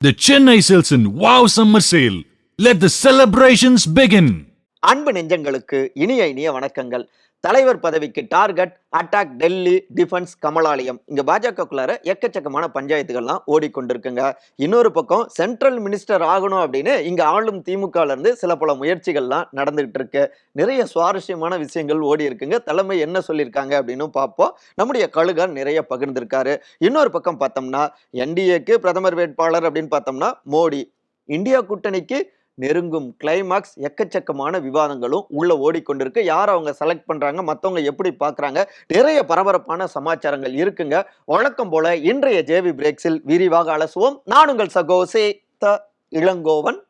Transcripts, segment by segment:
The Chennai சேல்ஸின் wow summer sale let the celebrations begin அன்பு நெஞ்சங்களுக்கு இனிய இனிய வணக்கங்கள் தலைவர் பதவிக்கு target attack Delhi defence Kamalalayam. இங்க பாஜகக்குள்ளார எக்கச்சக்கமான பஞ்சாயத்துகள்லாம் ஓடிக்கொண்டிருக்குங்க. இன்னொரு பக்கம் சென்ட்ரல் மினிஸ்டர் ஆகணும் அப்படின்னு இங்க ஆளும் திமுகல இருந்து சில பல முயற்சிகள்லாம் நடந்துகிட்டு இருக்கு நிறைய சுவாரஸ்யமான விஷயங்கள் ஓடி இருக்குங்க தலைமை என்ன சொல்லியிருக்காங்க அப்படின்னு பார்ப்போம் நம்முடைய கழுகா நிறைய பகிர்ந்திருக்காரு. இன்னொரு பக்கம் பார்த்தோம்னா என்டிஏக்கு பிரதமர் வேட்பாளர் அப்படின்னு பார்த்தோம்னா மோடி. இந்தியா கூட்டணிக்கு நெருங்கும் கிளைமாக்ஸ் எக்கச்சக்கமான விவாதங்களும் உள்ள ஓடிக்கொண்டிருக்கு. யார் அவங்க செலக்ட் பண்றாங்க மற்றவங்க எப்படி பார்க்குறாங்க நிறைய பரபரப்பான சமாச்சாரங்கள் இருக்குங்க. வழக்கம் போல இன்றைய ஜேவி பிரேக்ஸில் விரிவாக அலசுவோம். நான் உங்கள் சகோசே த இளங்கோவன்.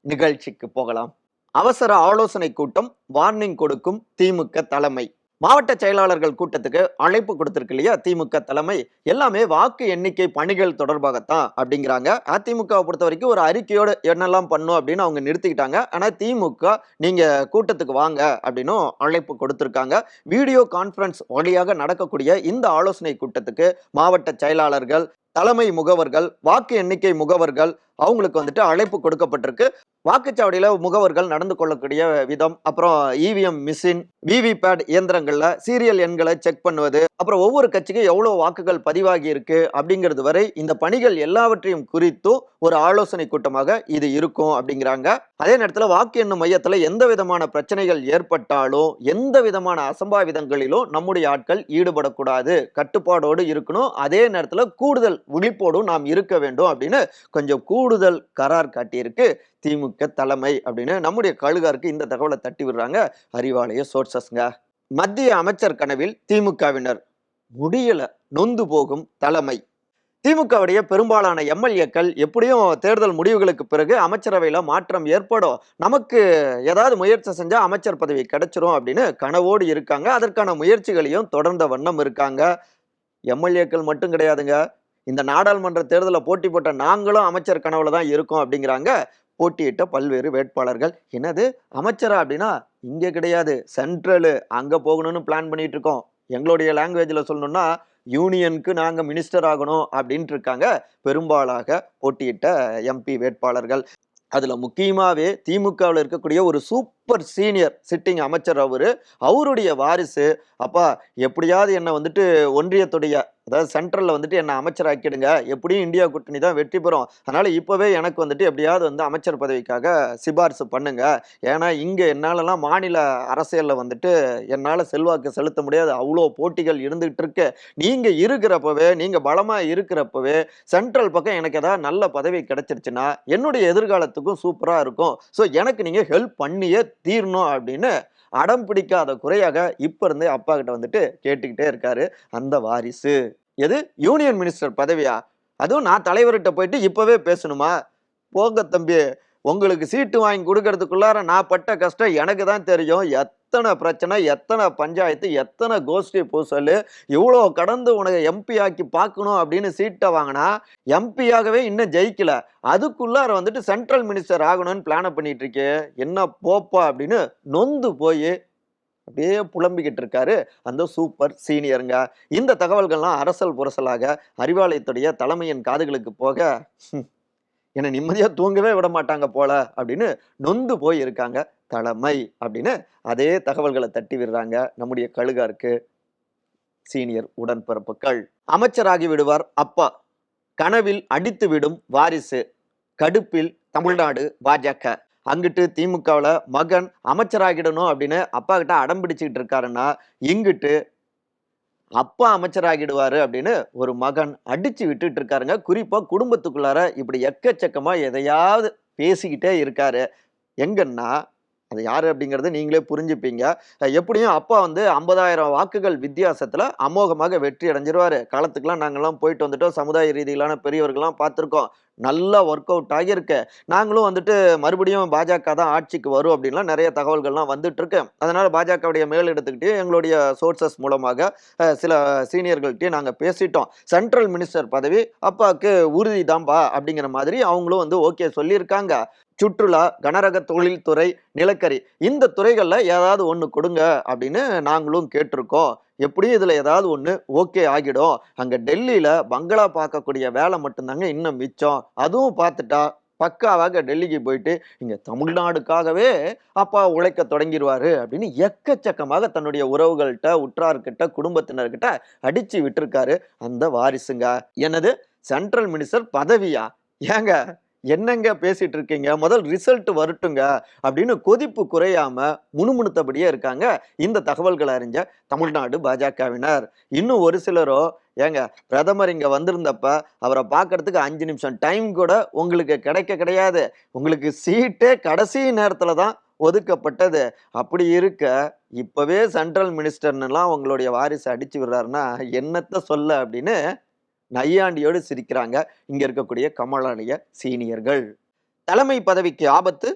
நிகழ்ச்சிக்கு போகலாம். அவசர ஆலோசனை கூட்டம் வார்னிங் கொடுக்கும் திமுக தலைமை. மாவட்ட செயலாளர்கள் கூட்டத்துக்கு அழைப்பு கொடுத்திருக்கு இல்லையா? திமுக தலைமை. எல்லாமே வாக்கு எண்ணிக்கை பணிகள் தொடர்பாகத்தான் அப்படிங்கிறாங்க. அதிமுகவை பொறுத்த வரைக்கும் ஒரு அறிக்கையோடு என்னெல்லாம் பண்ணும் அப்படின்னு அவங்க நிறுத்திக்கிட்டாங்க. ஆனால் திமுக நீங்கள் கூட்டத்துக்கு வாங்க அப்படின்னும் அழைப்பு கொடுத்துருக்காங்க. வீடியோ கான்ஃபரன்ஸ் வழியாக நடக்கக்கூடிய இந்த ஆலோசனை கூட்டத்துக்கு மாவட்ட செயலாளர்கள் தலைமை முகவர்கள் வாக்கு எண்ணிக்கை முகவர்கள் அவங்களுக்கு வந்துட்டு அழைப்பு கொடுக்கப்பட்டிருக்கு. வாக்குச்சாவடியில் முகவர்கள் நடந்து கொள்ளக்கூடிய விதம் அப்புறம் இவிஎம் மிஷின் விவிபேட் இயந்திரங்களில் சீரியல் எண்களை செக் பண்ணுவது அப்புறம் ஒவ்வொரு கட்சிக்கும் எவ்வளோ வாக்குகள் பதிவாகி இருக்கு அப்படிங்கிறது வரை இந்த பணிகள் எல்லாவற்றையும் குறித்தும் ஒரு ஆலோசனை கூட்டமாக இது இருக்கும் அப்படிங்கிறாங்க. அதே நேரத்தில் வாக்கு எண்ணும் மையத்தில் எந்த விதமான பிரச்சனைகள் ஏற்பட்டாலும் எந்த விதமான அசம்பாவிதங்களிலும் நம்முடைய ஆட்கள் ஈடுபடக்கூடாது. கட்டுப்பாடோடு இருக்கணும். அதே நேரத்தில் கூடுதல் விழிப்போடும் நாம் இருக்க வேண்டும் அப்படின்னு கொஞ்சம் கூடுதல் கரார் காட்டியிருக்கு திமுக தலைமை அப்படின்னு. நம்முடைய கழுகாருக்கு இந்த தகவலை தட்டி விடுறாங்க அறிவாலய சோர்சஸ்ங்க. மத்திய அமைச்சர் கனவில் திமுகவினர் முடியல நொந்து போகும் தலைமை. திமுகவுடைய பெரும்பாலான எம்எல்ஏக்கள் எப்படியும் தேர்தல் முடிவுகளுக்கு பிறகு அமைச்சரவையில் மாற்றம் ஏற்படும். நமக்கு ஏதாவது முயற்சி செஞ்சால் அமைச்சர் பதவி கிடைச்சிரும் அப்படின்னு கனவோடு இருக்காங்க. அதற்கான முயற்சிகளையும் தொடர்ந்த வண்ணம் இருக்காங்க. எம்எல்ஏக்கள் மட்டும் கிடையாதுங்க. இந்த நாடாளுமன்ற தேர்தலில் போட்டி போட்ட நாங்களும் அமைச்சர் கனவுல தான் இருக்கோம் அப்படிங்கிறாங்க போட்டியிட்ட பல்வேறு வேட்பாளர்கள். என்னது? அமைச்சரா அப்படின்னா இங்கே கிடையாது சென்ட்ரலு அங்கே போகணும்னு பிளான் பண்ணிட்டு இருக்கோம். எங்களுடைய லாங்குவேஜில் சொல்லணும்னா யூனியனுக்கு நாங்கள் மினிஸ்டர் ஆகணும் அப்படின்ட்டு இருக்காங்க பெரும்பாலாக போட்டியிட்ட எம்பி வேட்பாளர்கள். அதில் முக்கியமாகவே திமுகவில் இருக்கக்கூடிய ஒரு சூப்பர் சீனியர் சிட்டிங் அமைச்சர் அவர் அவருடைய வாரிசு. அப்பா எப்படியாவது என்னை வந்துட்டு ஒன்றியத்துடைய அதாவது சென்ட்ரலில் வந்துட்டு என்னை அமைச்சராக்கிடுங்க. எப்படியும் இந்தியா கூட்டணி தான் வெற்றி பெறும். அதனால் இப்போவே எனக்கு வந்துட்டு எப்படியாவது வந்து அமைச்சர் பதவிக்காக சிபாரிசு பண்ணுங்க. ஏன்னா இங்கே என்னாலலாம் மாநில அரசியலில் வந்துட்டு என்னால் செல்வாக்கு செலுத்த முடியாது. அவ்வளோ போட்டிகள் இருந்துகிட்டு இருக்கு நீங்கள் இருக்கிறப்பவே நீங்கள் பலமாக இருக்கிறப்பவே சென்ட்ரல் பக்கம் எனக்கு ஏதாவது நல்ல பதவி கிடைச்சிருச்சுன்னா என்னுடைய எதிர்காலத்துக்கும் சூப்பராக இருக்கும். ஸோ எனக்கு நீங்கள் ஹெல்ப் பண்ணியே தீரணும் அப்படின்னு அடம் பிடிக்காத குறையாக இப்ப இருந்தே அப்பா கிட்ட வந்துட்டு கேட்டுக்கிட்டே இருக்காரு அந்த வாரிசு. எது? யூனியன் மினிஸ்டர் பதவியா? அதுவும் நான் தலைவர்கிட்ட போயிட்டு இப்பவே பேசணுமா? போங்க தம்பி உங்களுக்கு சீட்டு வாங்கி கொடுக்கறதுக்குள்ளார நான் பட்ட கஷ்டம் எனக்கு தான் தெரியும். எத்தனை பிரச்சனை எத்தனை பஞ்சாயத்து எத்தனை கோஷ்டி பூசல் இவ்வளோ கடந்து உனக்கு எம்பி ஆக்கி பார்க்கணும் அப்படின்னு சீட்டை வாங்கினா எம்பியாகவே இன்னும் ஜெயிக்கல. அதுக்குள்ளார வந்துட்டு சென்ட்ரல் மினிஸ்டர் ஆகணும்னு பிளான பண்ணிட்டு இருக்கே என்ன போப்பா அப்படின்னு நொந்து போய் அப்படியே புலம்பிக்கிட்டு இருக்காரு அந்த சூப்பர் சீனியருங்க இந்த தகவல்கள்லாம் அரசல் புரசலாக அறிவாலயத்துடைய தலைமையின் காதுகளுக்கு போக என்னை நிம்மதியாக தூங்கவே விட மாட்டாங்க போல அப்படின்னு நொந்து போய் இருக்காங்க தலைமை அப்படின்னு அதே தகவல்களை தட்டி விடுறாங்க. நம்முடைய கழுகாருக்கு சீனியர் உடன்பிறப்புகள். அமைச்சராகி விடுவார் அப்பா. கனவில் அடித்து விடும் வாரிசு. கடுப்பில் தமிழ்நாடு பாஜக. அங்கிட்டு திமுகவில் மகன் அமைச்சராகிடணும் அப்படின்னு அப்பா கிட்ட அடம் பிடிச்சிக்கிட்டு இருக்காருன்னா இங்கிட்டு அப்பா அமைச்சராகிடுவாரு அப்படின்னு ஒரு மகன் அடிச்சு விட்டுட்டு இருக்காருங்க. குறிப்பாக குடும்பத்துக்குள்ளார இப்படி எக்கச்சக்கமாக எதையாவது பேசிக்கிட்டே இருக்காரு. எங்கன்னா அது யார் அப்படிங்கிறது நீங்களே புரிஞ்சுப்பீங்க. எப்படியும் அப்பா வந்து ஐம்பதாயிரம் வாக்குகள் வித்தியாசத்தில் அமோகமாக வெற்றி அடைஞ்சிருவார். காலத்துக்கெலாம் நாங்கள்லாம் போயிட்டு வந்துட்டோம். சமுதாய ரீதியிலான பெரியவர்கள்லாம் பார்த்துருக்கோம். நல்லா ஒர்க் அவுட் ஆகியிருக்கு. நாங்களும் வந்துட்டு மறுபடியும் பாஜக தான் ஆட்சிக்கு வரும் அப்படின்லாம் நிறைய தகவல்கள்லாம் வந்துட்டு இருக்கு அதனால பாஜகவுடைய மேல் எடுத்துக்கிட்டு எங்களுடைய சோர்சஸ் மூலமாக சில சீனியர்கள்ட்டையும் நாங்கள் பேசிட்டோம். சென்ட்ரல் மினிஸ்டர் பதவி அப்பாவுக்கு உறுதி தான்பா அப்படிங்கிற மாதிரி அவங்களும் வந்து ஓகே சொல்லியிருக்காங்க. சுற்றுலா கனரக தொழில்துறை நிலக்கரி இந்த துறைகளில் ஏதாவது ஒன்று கொடுங்க அப்படின்னு நாங்களும் கேட்டிருக்கோம். எப்படியும் இதில் ஏதாவது ஒன்று ஓகே ஆகிடும். அங்கே டெல்லியில் பங்களா பார்க்கக்கூடிய வேலை மட்டும்தாங்க இன்னும் மிச்சம். அதுவும் பார்த்துட்டா பக்காவாக டெல்லிக்கு போயிட்டு இங்கே தமிழ்நாடுக்காகவே அப்பா உழைக்க தொடங்கிடுவாரு அப்படின்னு எக்கச்சக்கமாக தன்னுடைய உறவுகள்கிட்ட உற்றார்கிட்ட குடும்பத்தினர்கிட்ட அடித்து விட்டுருக்காரு அந்த வாரிசுங்க. என்னது? சென்ட்ரல் மினிஸ்டர் பதவியா? ஏங்க என்னங்க பேசிட்டு இருக்கீங்க முதல் ரிசல்ட் வரட்டுங்க அப்படின்னு கொதிப்பு குறையாம முணுமுணுத்தபடியே இருக்காங்க. இந்த தகவல்களை அறிஞ்ச தமிழ்நாடு பாஜகவினர். இன்னும் ஒரு சிலரோ ஏங்க பிரதமர் இங்கே வந்திருந்தப்ப அவரை பார்க்கறதுக்கு அஞ்சு நிமிஷம் டைம் கூட உங்களுக்கு கிடைக்க கிடையாது. உங்களுக்கு சீட்டே கடைசி நேரத்தில் தான் ஒதுக்கப்பட்டது. அப்படி இருக்க இப்போவே சென்ட்ரல் மினிஸ்டர்னுலாம் உங்களுடைய வாரிசு அடிச்சு விடுறாருன்னா என்னத்தை சொல்ல அப்படின்னு நையாண்டியோடு சிரிக்கிறாங்க இங்கே இருக்கக்கூடிய கமலாலய சீனியர்கள். தலைமை பதவிக்கு ஆபத்து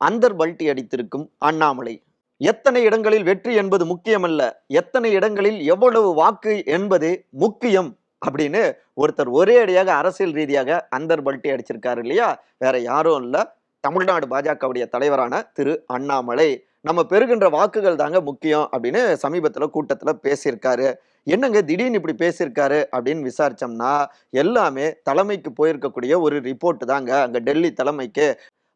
அந்தர் பல்ட்டி அடித்திருக்கும் அண்ணாமலை. எத்தனை இடங்களில் வெற்றி என்பது முக்கியமல்ல எத்தனை இடங்களில் எவ்வளவு வாக்கு என்பது முக்கியம் அப்படின்னு ஒருத்தர் ஒரே அடியாக அரசியல் ரீதியாக அந்தர் பல்ட்டி அடிச்சிருக்காரு இல்லையா? வேற யாரும் இல்லை. தமிழ்நாடு பாஜகவுடைய தலைவரான திரு அண்ணாமலை. நம்ம பெறுகின்ற வாக்குகள் தாங்க முக்கியம் அப்படின்னு சமீபத்தில் கூட்டத்தில் பேசியிருக்காரு. என்னங்க திடீர்னு இப்படி பேசியிருக்காரு அப்படின்னு விசாரிச்சோம்னா எல்லாமே தலைமைக்கு போயிருக்கக்கூடிய ஒரு ரிப்போர்ட் தாங்க அங்கே டெல்லி தலைமைக்கு.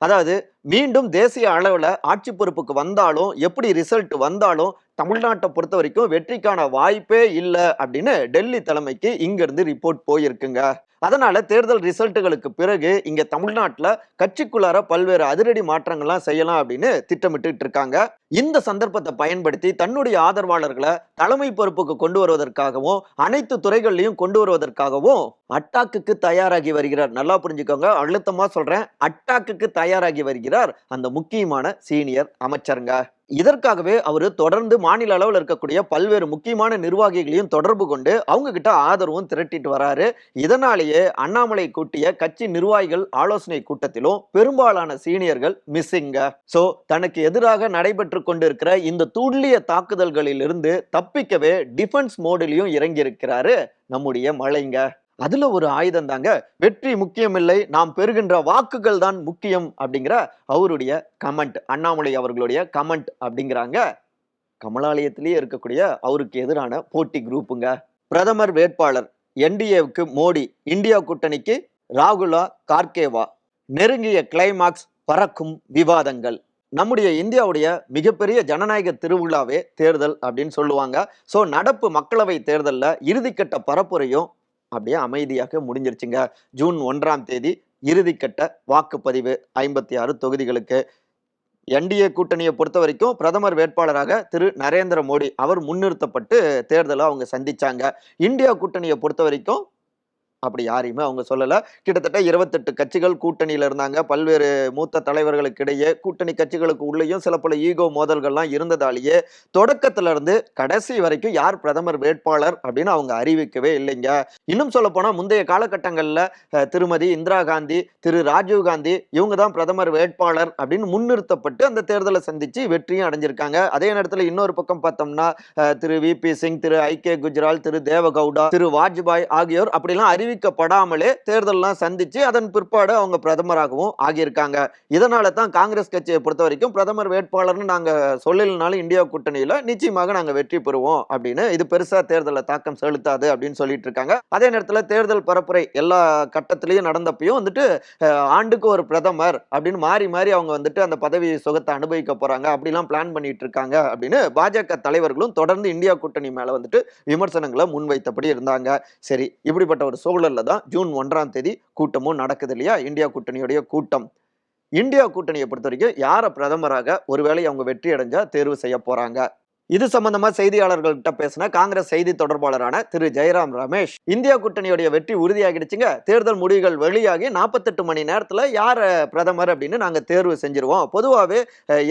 அதாவது மீண்டும் தேசிய அளவில் ஆட்சி பொறுப்புக்கு வந்தாலும் எப்படி ரிசல்ட் வந்தாலும் தமிழ்நாட்டை பொறுத்த வரைக்கும் வெற்றிக்கான வாய்ப்பே இல்லை அப்படின்னு டெல்லி தலைமைக்கு இங்கேருந்து ரிப்போர்ட் போயிருக்குங்க. அதனால தேர்தல் ரிசல்ட்டுகளுக்கு பிறகு இங்க தமிழ்நாட்டில் கட்சிக்குள்ளார பல்வேறு அதிரடி மாற்றங்கள்லாம் செய்யலாம் அப்படின்னு திட்டமிட்டு இருக்காங்க. இந்த சந்தர்ப்பத்தை பயன்படுத்தி தன்னுடைய ஆதரவாளர்களை தலைமை பொறுப்புக்கு கொண்டு வருவதற்காகவும் அனைத்து துறைகள்லையும் கொண்டு வருவதற்காகவும் அட்டாக்குக்கு தயாராகி வருகிறார். நல்லா புரிஞ்சுக்கோங்க அழுத்தமா சொல்றேன். அட்டாக்குக்கு தயாராகி வருகிறார் அந்த முக்கியமான சீனியர் அமைச்சருங்க. இதற்காகவே அவர் தொடர்ந்து மாநில அளவில் இருக்கக்கூடிய பல்வேறு முக்கியமான நிர்வாகிகளையும் தொடர்பு கொண்டு அவங்க கிட்ட ஆதரவும் திரட்டிட்டு வராரு. இதனாலேயே அண்ணாமலை கூட்டிய கட்சி நிர்வாகிகள் ஆலோசனை கூட்டத்திலும் பெரும்பாலான சீனியர்கள் மிஸ்ஸிங்க சோ தனக்கு எதிராக நடைபெற்று கொண்டிருக்கிற இந்த துல்லிய தாக்குதல்களிலிருந்து தப்பிக்கவே டிஃபென்ஸ் மோடிலையும் இறங்கியிருக்கிறாரு நம்முடைய மலைங்க. அதுல ஒரு ஆயுதம் தாங்க. வெற்றி முக்கியமில்லை நாம் பெறுகின்ற வாக்குகள் தான் முக்கியம் அப்படிங்கிற அவருடைய கமெண்ட். அண்ணாமலை அவர்களுடைய கமெண்ட் அப்படிங்கிறாங்க. கமலாலயத்திலேயே இருக்கக்கூடிய அவருக்கு எதிரான போட்டி குரூப்புங்க. பிரதமர் வேட்பாளர் என்டிஏவுக்கு மோடி இந்தியா கூட்டணிக்கு ராகுலா கார்கேவா. நெருங்கிய கிளைமாக்ஸ் பறக்கும் விவாதங்கள். நம்முடைய இந்தியாவுடைய மிகப்பெரிய ஜனநாயக திருவிழாவே தேர்தல் அப்படின்னு சொல்லுவாங்க. ஸோ நடப்பு மக்களவை தேர்தலில் இறுதிக்கட்ட பரப்புரையும் அப்படியே அமைதியாக முடிஞ்சிருச்சுங்க. ஜூன் ஒன்றாம் தேதி இறுதிக்கட்ட வாக்குப்பதிவு ஐம்பத்தி ஆறு தொகுதிகளுக்கு. என்டிஏ கூட்டணியை பொறுத்த வரைக்கும் பிரதமர் வேட்பாளராக திரு நரேந்திர மோடி அவர் முன்னிறுத்தப்பட்டு தேர்தலை அவங்க சந்திச்சாங்க. இந்தியா கூட்டணியை பொறுத்த வரைக்கும் அப்படி யாரையுமே அவங்க சொல்லல. கிட்டத்தட்ட இருபத்தெட்டு கட்சிகள் கூட்டணியில இருந்தாங்க. பல்வேறு மூத்த தலைவர்களுக்கு இடையே கூட்டணி கட்சிகளுக்கு உள்ளேயும் சில பல ஈகோ மோதல்கள்லாம் இருந்ததாலேயே தொடக்கத்துல இருந்து கடைசி வரைக்கும் யார் பிரதமர் வேட்பாளர் அப்படின்னு அவங்க அறிவிக்கவே இல்லைங்க. இன்னும் சொல்ல போனா முந்தைய காலகட்டங்கள்ல திருமதி இந்திரா காந்தி திரு ராஜீவ் காந்தி இவங்க தான் பிரதமர் வேட்பாளர் அப்படின்னு முன்னிறுத்தப்பட்டு அந்த தேர்தலை சந்திச்சு வெற்றியும் அடைஞ்சிருக்காங்க. அதே நேரத்துல இன்னொரு பக்கம் பார்த்தோம்னா Thiru V P Singh Thiru I K Gujral Thiru Deve Gowda Thiru Vajpayee ஆகியோர் அப்படிலாம் அறிவி அறிவிக்கப்படாமலே தேர்தல்லாம் சந்திச்சு அதன் பிற்பாடு அவங்க பிரதமராகவும் ஆகியிருக்காங்க. இதனால தான் காங்கிரஸ் கட்சியை பொறுத்த வரைக்கும் பிரதமர் வேட்பாளர்னு நாங்க சொல்லலைனாலும் இந்தியா கூட்டணியில நிச்சயமாக நாங்க வெற்றி பெறுவோம் அப்படின்னு இது பெருசா தேர்தலில் தாக்கம் செலுத்தாது அப்படின்னு சொல்லிட்டு இருக்காங்க. அதே நேரத்தில் தேர்தல் பரப்புரை எல்லா கட்டத்திலையும் நடந்தப்பையும் வந்துட்டு ஆண்டுக்கு ஒரு பிரதமர் அப்படின்னு மாறி மாறி அவங்க வந்துட்டு அந்த பதவி சுகத்தை அனுபவிக்க போறாங்க. அப்படிலாம் பிளான் பண்ணிட்டு இருக்காங்க அப்படின்னு பாஜக தலைவர்களும் தொடர்ந்து இந்தியா கூட்டணி மேல வந்துட்டு விமர்சனங்களை முன்வைத்தபடி இருந்தாங்க. சரி இப்படிப்பட்ட ஒரு சூழலில் தான் ஜூன் ஒன்றாம் தேதி கூட்டமும் நடக்குது இல்லையா? இந்தியா கூட்டணியுடைய கூட்டம். இந்தியா கூட்டணியை பொறுத்த வரைக்கும் யாரை பிரதமராக ஒருவேளை அவங்க வெற்றி அடைஞ்சா தேர்வு செய்ய போறாங்க? இது சம்பந்தமா செய்தியாளர்கள்கிட்ட பேசின காங்கிரஸ் செய்தி தொடர்பாளரான திரு ஜெயராம் ரமேஷ். இந்தியா கூட்டணியுடைய வெற்றி உறுதியாகிடுச்சுங்க. தேர்தல் முடிவுகள் வெளியாகி நாற்பத்தெட்டு மணி நேரத்துல யார் பிரதமர் அப்படின்னு நாங்க தேர்வு செஞ்சிருவோம். பொதுவாகவே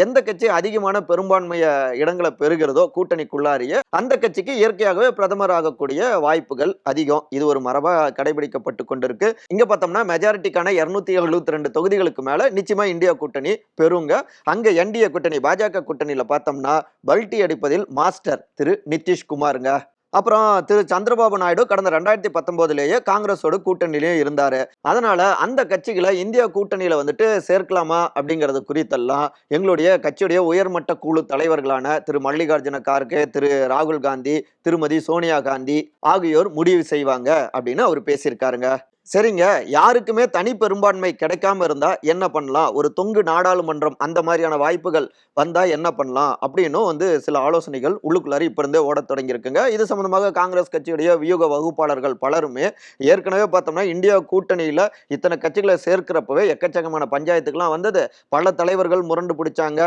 எந்த கட்சி அதிகமான பெரும்பான்மைய இடங்களை பெறுகிறதோ கூட்டணிக்குள்ளாரிய அந்த கட்சிக்கு இயற்கையாகவே பிரதமர் ஆகக்கூடிய வாய்ப்புகள் அதிகம். இது ஒரு மரபா கடைபிடிக்கப்பட்டு கொண்டிருக்கு. இங்க பார்த்தோம்னா மெஜாரிட்டிக்கான இருநூத்தி எழுபத்தி ரெண்டு தொகுதிகளுக்கு மேல நிச்சயமா இந்தியா கூட்டணி பெறுங்க. அங்க என்டிஏ கூட்டணி பாஜக கூட்டணியில பார்த்தோம்னா பல்டி அடிப்பதில் மாஸ்டர் திரு நிதிஷ்குமாருங்க அப்புறம் திரு சந்திரபாபு நாயுடு கடந்த ரெண்டாயிரத்தி பத்தொன்பதுலேயே காங்கிரஸோட கூட்டணியிலேயே இருந்தார். அதனால அந்த கட்சிகளை இந்தியா கூட்டணியில் வந்துட்டு சேர்க்கலாமா அப்படிங்கிறது குறித்தெல்லாம் எங்களுடைய கட்சியுடைய உயர்மட்ட குழு தலைவர்களான திரு மல்லிகார்ஜுன கார்கே திரு ராகுல் காந்தி திருமதி சோனியா காந்தி ஆகியோர் முடிவு செய்வாங்க அப்படின்னு அவர் பேசியிருக்காருங்க. சரிங்க. யாருக்குமே தனி பெரும்பான்மை கிடைக்காம இருந்தா என்ன பண்ணலாம்? ஒரு தொங்கு நாடாளுமன்றம் அந்த மாதிரியான வாய்ப்புகள் வந்தா என்ன பண்ணலாம்? அப்படின்னும் வந்து சில ஆலோசனைகள் உள்ளுக்குள்ளார இப்ப இருந்தே ஓடத் தொடங்கியிருக்குங்க. இது சம்பந்தமாக காங்கிரஸ் கட்சியுடைய வியூக வகுப்பாளர்கள் பலருமே ஏற்கனவே பார்த்தோம்னா இந்தியா கூட்டணியில இத்தனை கட்சிகளை சேர்க்கிறப்பவே எக்கச்சக்கமான பஞ்சாயத்துக்கெல்லாம் வந்தது. பல தலைவர்கள் முரண்டு பிடிச்சாங்க.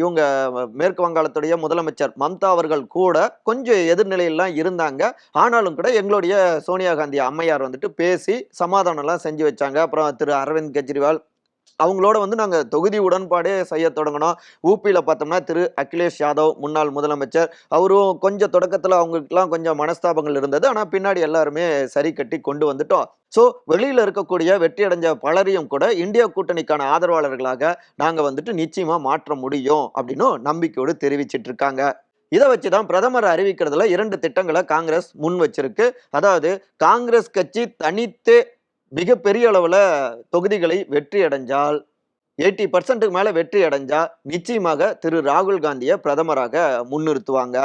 இவங்க மேற்கு வங்காளத்துடைய முதலமைச்சர் மம்தா அவர்கள் கூட கொஞ்சம் எதிர்நிலையெல்லாம் இருந்தாங்க. ஆனாலும் கூட எங்களுடைய சோனியா காந்தி அம்மையார் வந்துட்டு பேசி சமாதானம்லாம் செஞ்சு வச்சாங்க. அப்புறம் திரு அரவிந்த் கெஜ்ரிவால் அவங்களோட வந்து நாங்கள் தொகுதி உடன்பாடே செய்ய தொடங்கினோம். ஊபியில் பார்த்தோம்னா திரு அகிலேஷ் யாதவ் முன்னாள் முதலமைச்சர். அவரும் கொஞ்சம் தொடக்கத்தில் அவங்களுக்குலாம் கொஞ்சம் மனஸ்தாபங்கள் இருந்தது. ஆனால் பின்னாடி எல்லாருமே சரி கட்டி கொண்டு வந்துட்டோம். ஸோ வெளியில் இருக்கக்கூடிய வெற்றி அடைஞ்ச பலரையும் கூட இந்தியா கூட்டணிக்கான ஆதரவாளர்களாக நாங்கள் வந்துட்டு நிச்சயமாக மாற்ற முடியும் அப்படின்னும் நம்பிக்கையோடு தெரிவிச்சிட்டு இருக்காங்க. இதை வச்சு தான் பிரதமர் அறிவிக்கிறதுல இரண்டு திட்டங்களை காங்கிரஸ் முன் வச்சிருக்கு. அதாவது காங்கிரஸ் கட்சி தனித்து மிகப்பெரிய அளவில் தொகுதிகளை வெற்றி அடைஞ்சால் எயிட்டி பர்சன்ட்டுக்கு மேலே வெற்றி அடைஞ்சா நிச்சயமாக திரு ராகுல் காந்தியை பிரதமராக முன்னிறுத்துவாங்க.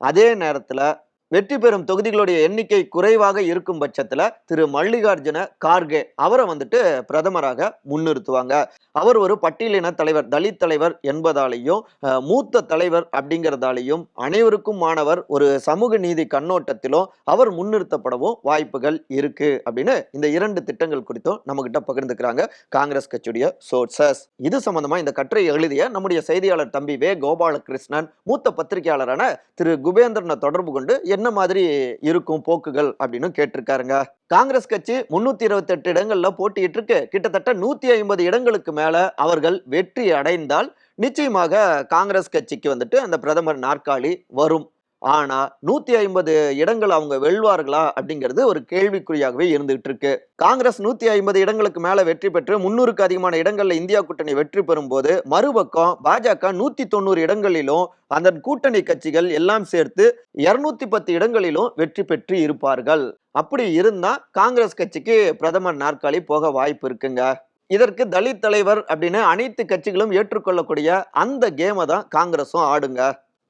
அதே நேரத்தில் வெற்றி பெறும் தொகுதிகளுடைய எண்ணிக்கை குறைவாக இருக்கும் பட்சத்தில் திரு மல்லிகார்ஜுன கார்கே அவரை வந்துட்டு பிரதமராக முன்னிறுத்துவாங்க. அவர் ஒரு பட்டியலின தலைவர் தலித் தலைவர் என்பதாலேயும் மூத்த தலைவர் அப்படிங்கிறதாலையும் அனைவருக்கும் மாணவர் ஒரு சமூக நீதி கண்ணோட்டத்திலும் அவர் முன்னிறுத்தப்படவும் வாய்ப்புகள் இருக்கு அப்படின்னு இந்த இரண்டு திட்டங்கள் குறித்தும் நம்மகிட்ட பகிர்ந்துக்கிறாங்க காங்கிரஸ் கட்சியுடைய சோர்சஸ். இது சம்பந்தமா இந்த கட்டுரை எழுதிய நம்முடைய செய்தியாளர் தம்பி வே. கோபாலகிருஷ்ணன் மூத்த பத்திரிகையாளரான திரு. குபேந்திரனை தொடர்பு கொண்டு என்ன மாதிரி இருக்கும் போக்குகள் அப்படின்னு கேட்டிருக்காருங்க. காங்கிரஸ் கட்சி முன்னூத்தி இருபத்தி எட்டு இடங்கள்ல போட்டியிட்டு இருக்கு கிட்டத்தட்ட நூத்தி ஐம்பது இடங்களுக்கு மேல அவர்கள் வெற்றி அடைந்தால் நிச்சயமாக காங்கிரஸ் கட்சிக்கு வந்துட்டு அந்த பிரதமர் நாற்காலி வரும். ஆனா நூத்தி ஐம்பது இடங்கள் அவங்க வெல்வார்களா அப்படிங்கிறது ஒரு கேள்விக்குறியாகவே இருந்துகிட்டு இருக்கு காங்கிரஸ் நூத்தி ஐம்பது இடங்களுக்கு மேல வெற்றி பெற்று முன்னூறுக்கு அதிகமான இடங்கள்ல இந்தியா கூட்டணி வெற்றி பெறும் போது மறுபக்கம் பாஜக நூத்தி தொண்ணூறு இடங்களிலும் அந்த கூட்டணி கட்சிகள் எல்லாம் சேர்த்து இருநூத்தி பத்து இடங்களிலும் வெற்றி பெற்று இருப்பார்கள். அப்படி இருந்தா காங்கிரஸ் கட்சிக்கு பிரதமர் நாற்காலி போக வாய்ப்பு இருக்குங்க. இதற்கு தலித் தலைவர் அப்படின்னு அனைத்து கட்சிகளும் ஏற்றுக்கொள்ளக்கூடிய அந்த கேமை தான் காங்கிரஸும் ஆடுங்க.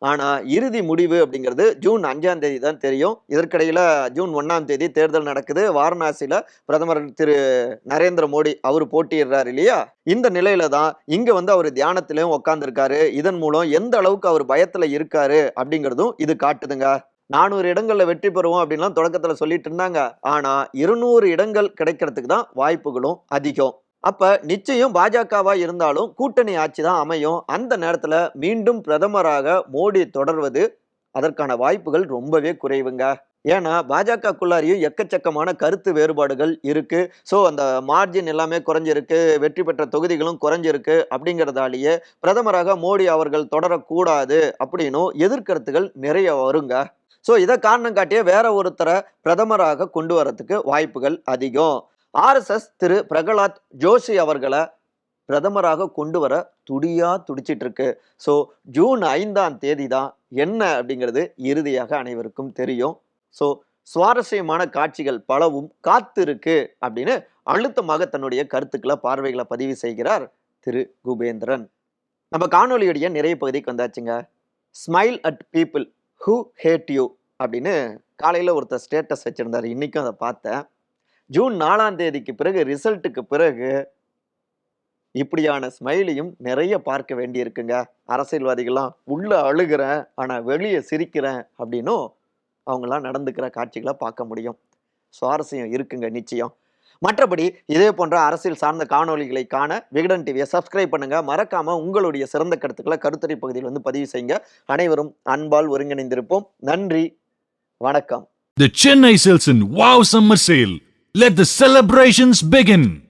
ஆனால் இறுதி முடிவு அப்படிங்கிறது ஜூன் அஞ்சாம் தேதி தான் தெரியும். இதற்கிடையில் ஜூன் ஒன்றாம் தேதி தேர்தல் நடக்குது. வாரணாசியில் பிரதமர் திரு நரேந்திர மோடி அவர் போட்டியிடுறார் இல்லையா? இந்த நிலையில தான் இங்கே வந்து அவர் தியானத்திலையும் உட்காந்துருக்காரு இதன் மூலம் எந்த அளவுக்கு அவர் பயத்தில் இருக்காரு அப்படிங்கிறதும் இது காட்டுதுங்க. நானூறு இடங்களில் வெற்றி பெறுவோம் அப்படின்லாம் தொடக்கத்தில் சொல்லிட்டு இருந்தாங்க. ஆனால் இருநூறு இடங்கள் கிடைக்கிறதுக்கு தான் வாய்ப்புகளும் அதிகம். அப்ப நிச்சயம் பாஜகவா இருந்தாலும் கூட்டணி ஆட்சி தான் அமையும். அந்த நேரத்துல மீண்டும் பிரதமராக மோடி தொடர்வது அதற்கான வாய்ப்புகள் ரொம்பவே குறைவுங்க. ஏன்னா பாஜகக்குள்ளாரியும் எக்கச்சக்கமான கருத்து வேறுபாடுகள் இருக்கு. ஸோ அந்த மார்ஜின் எல்லாமே குறைஞ்சிருக்கு வெற்றி பெற்ற தொகுதிகளும் குறைஞ்சிருக்கு அப்படிங்கிறதாலேயே பிரதமராக மோடி அவர்கள் தொடரக்கூடாது அப்படின்னும் எதிர்கருத்துகள் நிறைய வருங்க. ஸோ இதை காரணம் காட்டியே வேற ஒருத்தரை பிரதமராக கொண்டு வரத்துக்கு வாய்ப்புகள் அதிகம். ஆர்எஸ்எஸ் திரு பிரகலாத் ஜோஷி அவர்களை பிரதமராக கொண்டு வர துடியா துடிச்சிட்டு இருக்கு ஸோ ஜூன் ஐந்தாம் தேதி தான் என்ன அப்படிங்கிறது இறுதியாக அனைவருக்கும் தெரியும். ஸோ சுவாரஸ்யமான காட்சிகள் பலவும் காத்திருக்கு அப்படின்னு அழுத்தமாக தன்னுடைய கருத்துக்களை பார்வைகளை பதிவு செய்கிறார் திரு குபேந்திரன். நம்ம காணொலியுடைய நிறைய பகுதிக்கு வந்தாச்சுங்க. Smile at people who hate you அப்படின்னு காலையில் ஒருத்தர் ஸ்டேட்டஸ் வச்சுருந்தார். இன்றைக்கும் அதை பார்த்தேன். ஜூன் நாலாம் தேதிக்கு பிறகு ரிசல்ட்டுக்கு பிறகு இப்படியான ஸ்மைலையும் நிறைய பார்க்க வேண்டியிருக்குங்க. அரசியல்வாதிகள்லாம் உள்ளே அழுகிறேன் ஆனால் வெளியே சிரிக்கிறேன் அப்படின்னும் அவங்களாம் நடந்துக்கிற காட்சிகளை பார்க்க முடியும். சுவாரஸ்யம் இருக்குங்க நிச்சயம். மற்றபடி இதே போன்ற அரசியல் சார்ந்த காணொலிகளை காண விகடன் டிவியை சப்ஸ்கிரைப் பண்ணுங்க. மறக்காம உங்களுடைய சிறந்த கருத்துக்களை கருத்துரை பகுதியில் வந்து பதிவு செய்யுங்க. அனைவரும் அன்பால் ஒருங்கிணைந்திருப்போம். நன்றி. வணக்கம். The Chennai Silson Wow Summer Sale. Let the celebrations begin.